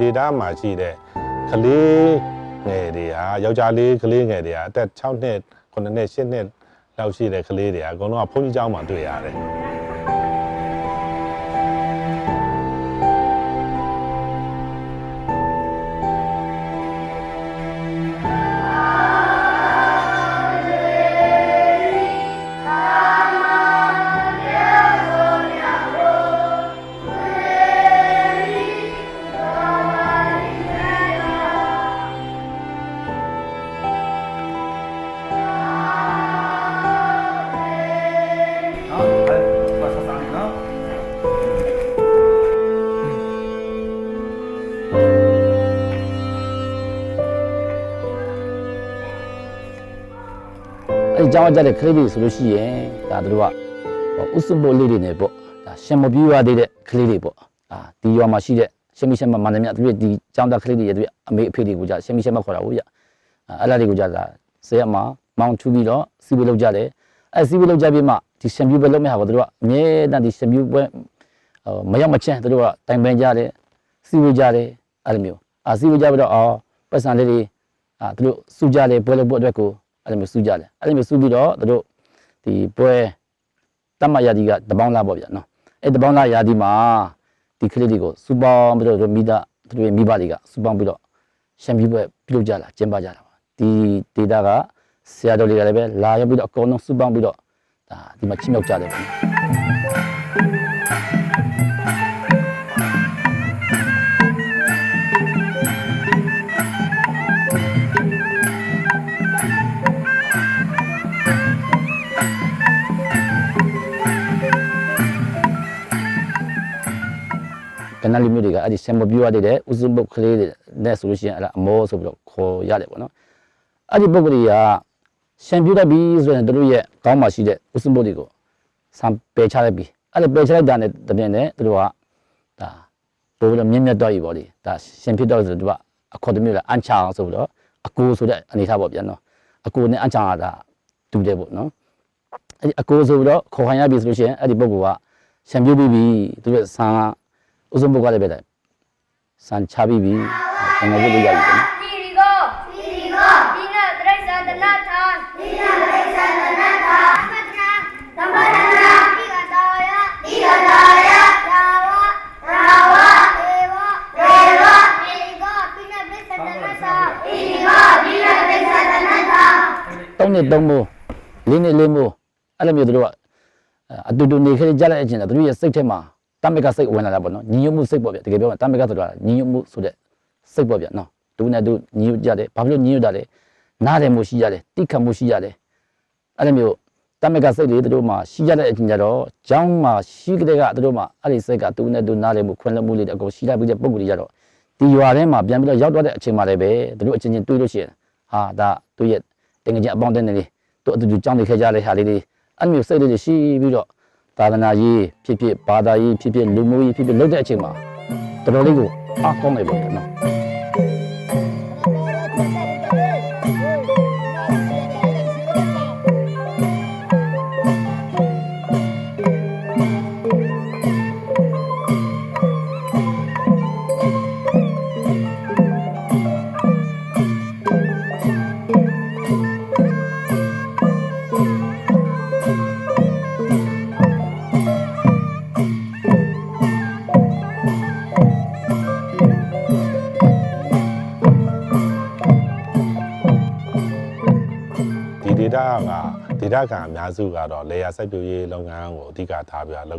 ဒေတာမှာရှိတဲ့ကလေးငယ်တွေဟာယောက်ျားလေးကလေးငယ်တွေဟာအသက်6နှစ်9နှစ်10နှစ်လောက်ရှိတဲ့ကလေးတွေဟာအကုန်လုံးကဘုန်းကြီးကျောင်းမှာတွေ့ရတယ် အဲ့ဒီကျောင်းကကြတဲ့ကလေးတွေဆိုလို့ရှိရင်ဒါတို့ကဥစုမို့လေးတွေနေပေါ့ဒါရှင်မပြေးရသေးတဲ့ကလေးတွေပေါ့အာဒီရွာမှာရှိတဲ့ရှင်မရှင်မမန္တမြတ်တို့ဒီကျောင်းသားကလေးတွေရဲ့တို့အမေအဖေတွေကိုကြရှင်မရှင်မခေါ်တာဟုတ်ကြအဲ့လာတွေကိုကြတာဆေးရမှာမောင်းထူပြီးတော့စီးပွေးလုပ်ကြတယ်အဲ့စီးပွေးလုပ်ကြပြီးမှဒီရှင်ပြူပဲလုပ်မဲ့ဟာကိုတို့ကအမြဲတမ်းဒီရှင်ပြူပွဲမရောက်မချမ်းတို့ကတိုင်ပန်ကြတယ်စီးပွေးကြတယ်အဲ့လိုမျိုးအာစီးပွေးကြပြီးတော့အော်ပတ်စံလေးတွေအာတို့စုကြတယ်ပွဲလုပ်ဖို့အတွက်ကို အဲ့လိုမျိုးစုကြတယ်အဲ့လိုမျိုးစုပြီးတော့တို့ဒီပွဲတတ်မှတ်ရာဒီကတပေါင်းလာပေါ့ဗျာနော်အဲ့တပေါင်းလာရာဒီမှာဒီကလေးတွေကိုစူပေါင်းပြီးတော့မိသားတို့ရဲ့မိဘတွေကစူပေါင်းပြီးတော့ရှမ်းပြည်ပွဲပြုလုပ်ကြလာကျင်းပကြတာပါဒီဒေတာကဆရာတော်တွေကလည်းပဲလာရောက်ပြီးတော့အကုန်လုံးစူပေါင်းပြီးတော့ဒါဒီမှာချီးမြှောက်ကြတယ်ပေါ့ ကနလီမျိုးတွေကအဲ့ဒီဆမ်မပြူရတဲ့ဥစုပုတ်ကလေးတွေနဲ့ဆိုလို့ရှိရင်အဲ့ဒါအမောဆိုပြီးတော့ခေါ်ရတယ်ပေါ့နော်အဲ့ဒီပုတ်ကလေးကရှမ်ပြူတတ်ပြီဆိုရင်တို့ရဲ့ကောင်းမှရှိတဲ့ဥစုပုတ်တွေကိုဆမ်ပယ်ချလိုက်ပြီအဲ့ဒါပယ်ချလိုက်တာနဲ့တပြင်းနဲ့တို့ကဒါပို့ပြီးတော့မြင့်မြတ်တော့ပြီပေါ့လေဒါရှင်ဖြစ်တော့ဆိုတို့ကအခေါ်တစ်မျိုးလားအန်ချအောင်ဆိုပြီးတော့အကိုဆိုတဲ့အနေထားပေါ့ဗျာနော်အကိုနဲ့အန်ချတာဒါတူတယ်ပေါ့နော်အဲ့ဒီအကိုဆိုပြီးတော့ခေါ်ခိုင်းရပြီဆိုလို့ရှိရင်အဲ့ဒီပုတ်ကရှမ်ပြူပြီးပြီသူရဲ့ဆ န်ကဥစုံဘုတ်ကလည်းပဲတယ်စံချပြီးပြီငငယ်လေးရပြီပေါ့နော်ဒီရီကိုဒီရီကိုဒီနာတရိစ္ဆာတနာထာဒီနာတရိစ္ဆာတနာထာသမတနာသမတနာဒီကတာယဒီကတာယသာဝသာဝဒေဝဒေဝဒီရီကိုဒီနာတရိစ္ဆာတနာထာဒီရီကိုဒီနာတရိစ္ဆာတနာထာသုံးနှစ်သုံးမိုးလေးနှစ်လေးမိုးအဲ့လိုမျိုးတို့ကအတူတူနေခဲ့ကြလိုက်အချင်းတော့တို့ရဲ့စိတ်ထဲမှာ တမကစိတ်ဝင်လာတာပေါ့နော်ညီညွတ်မှုစိတ်ပေါ့ဗျတကယ်ပြောရင်တမကဆိုတာညီညွတ်မှုဆိုတဲ့စိတ်ပေါ့ဗျနော်ဒုနဲ့ဒုညီညွတ်ကြတယ်ဘာဖြစ်လို့ညီညွတ်တာလဲနားတယ်မှုရှိရတယ်တိခတ်မှုရှိရတယ်အဲ့လိုမျိုးတမကစိတ်တွေတို့မှာရှိရတဲ့အချင်းကြတော့ကျောင်းမှာရှိကြတဲ့ကတို့မှာအဲ့ဒီစိတ်ကဒုနဲ့ဒုနားတယ်မှုခွင့်လွှတ်မှုလေးတွေအကုန်ရှိလိုက်ပြီးတဲ့ပုံကိုယ်တွေကြတော့ဒီရွာထဲမှာပြန်ပြီးတော့ရောက်တော့တဲ့အချိန်မှလည်းပဲတို့အချင်းချင်းတွေးလို့ရှိရင်ဟာဒါတို့ရဲ့တင်ကြအပေါင်းတဲ့နေလေးတို့အတူတူကြောင်းနေခဲ့ကြတဲ့ဟာလေးတွေအဲ့လိုမျိုးစိတ်လေးတွေရှိပြီးတော့ သာသနာရေးဖြစ်ဖြစ်ဘာသာရေးဖြစ်ဖြစ်လူမျိုးရေးဖြစ်ဖြစ်လုပ်တဲ့အချိန်မှာတော်တော်လေးကိုအားကောင်းနေပါတော့နော် ဒီဒေတာကဒေတာခံအများစုကတော့လေယာစိုက်ပျိုးရေးလုပ်ငန်းကိုအဓိကထားပြီးတော့လုပ်